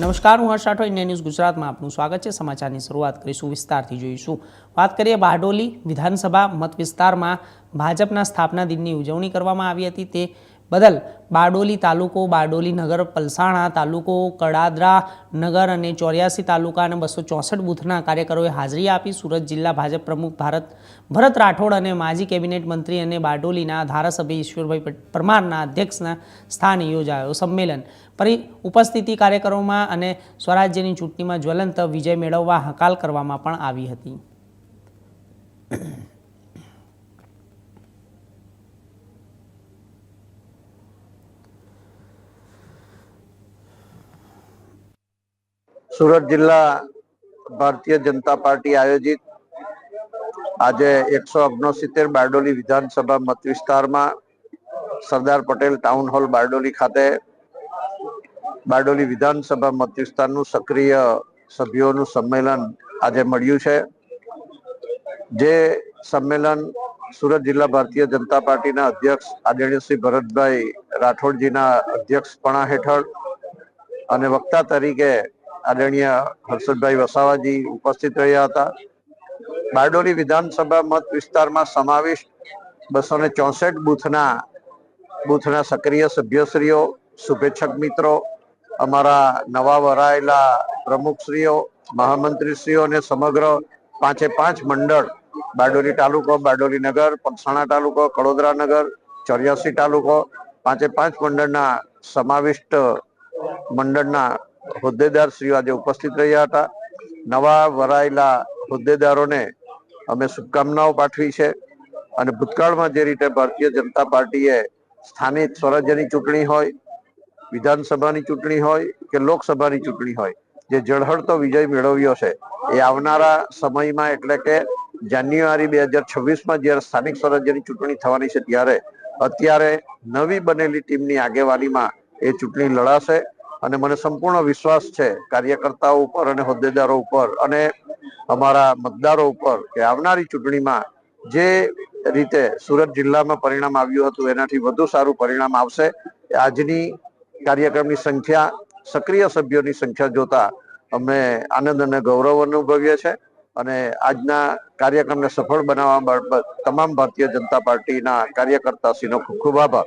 નમસ્કાર, હું હર્ષ Rathod, India news ગુજરાતમાં આપનું સ્વાગત છે. સમાચારની શરૂઆત કરીશું, વિસ્તારથી જોઈશું. વાત કરીએ બારડોલી વિધાનસભા મત વિસ્તારમાં ભાજપના સ્થાપના દિનની ઉજવણી કરવામાં આવી હતી. તે બદલ બારડોલી તાલુકો, બારડોલી નગર, પલસાણા તાલુકો, કડાદરા નગર અને ચોર્યાસી તાલુકા અને બસો ચોસઠ બૂથના કાર્યકરોએ હાજરી આપી. સુરત જિલ્લા ભાજપ પ્રમુખ ભારત, ભરત રાઠોડ અને માજી કેબિનેટ મંત્રી અને બારડોલીના ધારાસભ્ય ઈશ્વરભાઈ પરમારના અધ્યક્ષના સ્થાને યોજાયો સંમેલન. પરી, ઉપસ્થિતિ કાર્યક્રમોમાં અને સ્વરાજ્યની ચૂંટણીમાં જ્વલંત વિજય મેળવવા હકાલ કરવામાં પણ આવી હતી. સુરત જિલ્લા ભારતીય જનતા પાર્ટી આયોજિત આજે એકસો ઓગણસિત્તેર બારડોલી વિધાનસભા મત વિસ્તારમાં સરદાર પટેલ ટાઉન હોલ બારડોલી ખાતે બારડોલી વિધાનસભા મત વિસ્તારનું સક્રિય સભ્યોનું સંમેલન આજે મળ્યું છે. જે સંમેલન સુરત જિલ્લા ભારતીય જનતા પાર્ટીના અધ્યક્ષ આદરણીય શ્રી ભરતભાઈ રાઠોડજીના અધ્યક્ષપણા હેઠળ અને વક્તા તરીકે આદરણીય હર્ષદભાઈ વસાવાજી ઉપસ્થિત રહ્યા હતા. બારડોલી વિધાનસભા મત વિસ્તારમાં સમાવિષ્ટ બસો ને ચોસઠ બૂથના બૂથના સક્રિય સભ્યશ્રીઓ, શુભેચ્છક મિત્રો, અમારા નવા વરાયેલા પ્રમુખશ્રીઓ, મહામંત્રીશ્રીઓ અને સમગ્ર પાંચે પાંચ મંડળ, બારડોલી તાલુકો, બારડોલી નગર પલસાણા તાલુકો, કડોદરા નગર, ચોર્યાસી તાલુકો, પાંચે પાંચ મંડળના સમાવિષ્ટ મંડળના હોદ્દેદારશ્રીઓ આજે ઉપસ્થિત રહ્યા હતા. નવા વરાયેલા હોદ્દેદારોને અમે શુભકામનાઓ પાઠવી છે અને ભૂતકાળમાં જે રીતે ભારતીય જનતા પાર્ટીએ સ્થાનિક સ્વરાજ્યની ચૂંટણી હોય, વિધાનસભાની ચૂંટણી હોય કે લોકસભાની ચૂંટણી હોય, જે જળહળતો વિજય મેળવ્યો છે, એ આવનારા સમયમાં એટલે કે જાન્યુઆરી બે હજાર છવ્વીસમાં જ્યારે સ્થાનિક સ્વરાજ્યની ચૂંટણી થવાની છે, ત્યારે અત્યારે નવી બનેલી ટીમની આગેવાનીમાં એ ચૂંટણી લડાશે. અને મને સંપૂર્ણ વિશ્વાસ છે કાર્યકર્તાઓ ઉપર અને હોદ્દેદારો ઉપર અને અમારા મતદારો ઉપર કે આવનારી ચૂંટણીમાં જે રીતે સુરત જિલ્લામાં પરિણામ આવ્યું હતું, એનાથી વધુ સારું પરિણામ આવશે. આજની કાર્યક્રમની સંખ્યા, સક્રિય સભ્યોની સંખ્યા જોતા અમે આનંદ અને ગૌરવ અનુભવીએ છે અને આજના કાર્યક્રમને સફળ બનાવવા બાબત તમામ ભારતીય જનતા પાર્ટીના કાર્યકર્તાશ્રીનો ખૂબ ખૂબ આભાર.